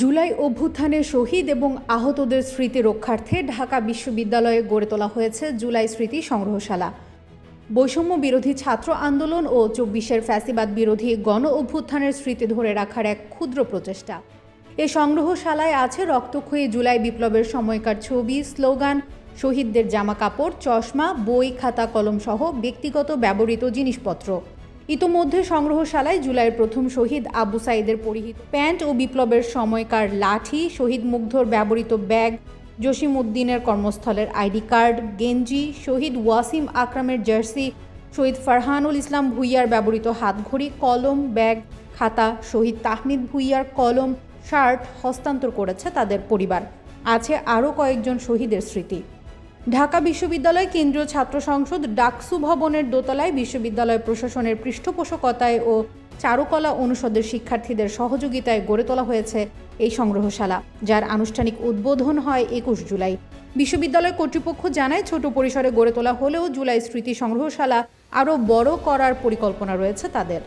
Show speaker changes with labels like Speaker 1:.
Speaker 1: জুলাই অভ্যুত্থানে শহীদ এবং আহতদের স্মৃতি রক্ষার্থে ঢাকা বিশ্ববিদ্যালয়ে গড়ে তোলা হয়েছে জুলাই স্মৃতি সংগ্রহশালা। বৈষম্য বিরোধী ছাত্র আন্দোলন ও চব্বিশের ফ্যাসিবাদ বিরোধী গণ অভ্যুত্থানের স্মৃতি ধরে রাখার এক ক্ষুদ্র প্রচেষ্টা। এ সংগ্রহশালায় আছে রক্তক্ষয়ী জুলাই বিপ্লবের সময়কার ছবি, স্লোগান, শহীদদের জামা কাপড় চশমা, বই, খাতা কলম সহ ব্যক্তিগত ব্যবহৃত জিনিসপত্র। ইতোমধ্যে সংগ্রহশালায় জুলাইয়ের প্রথম শহীদ আবু সাইদের পরিহিত প্যান্ট ও বিপ্লবের সময়কার লাঠি, শহীদ মুগ্ধর ব্যবহৃত ব্যাগ জসিম উদ্দিনের কর্মস্থলের আইডি কার্ড, গেঞ্জি, শহীদ ওয়াসিম আকরামের জার্সি, শহীদ ফারহানুল ইসলাম ভুইয়ার ব্যবহৃত হাতঘড়ি, কলম, ব্যাগ, খাতা, শহীদ তাহমিদ ভুইয়ার কলম, শার্ট হস্তান্তর করেছে তাদের পরিবার। আছে আরও কয়েকজন শহীদের স্মৃতি। ঢাকা বিশ্ববিদ্যালয় কেন্দ্রীয় ছাত্র সংসদ ডাকসু ভবনের দোতলায় বিশ্ববিদ্যালয় প্রশাসনের পৃষ্ঠপোষকতায় ও চারুকলা অনুষদের শিক্ষার্থীদের সহযোগিতায় গড়ে তোলা হয়েছে এই সংগ্রহশালা, যার আনুষ্ঠানিক উদ্বোধন হয় একুশ জুলাই। বিশ্ববিদ্যালয় কর্তৃপক্ষ জানায়, ছোট পরিসরে গড়ে তোলা হলেও জুলাই স্মৃতি সংগ্রহশালা আরও বড় করার পরিকল্পনা রয়েছে তাদের।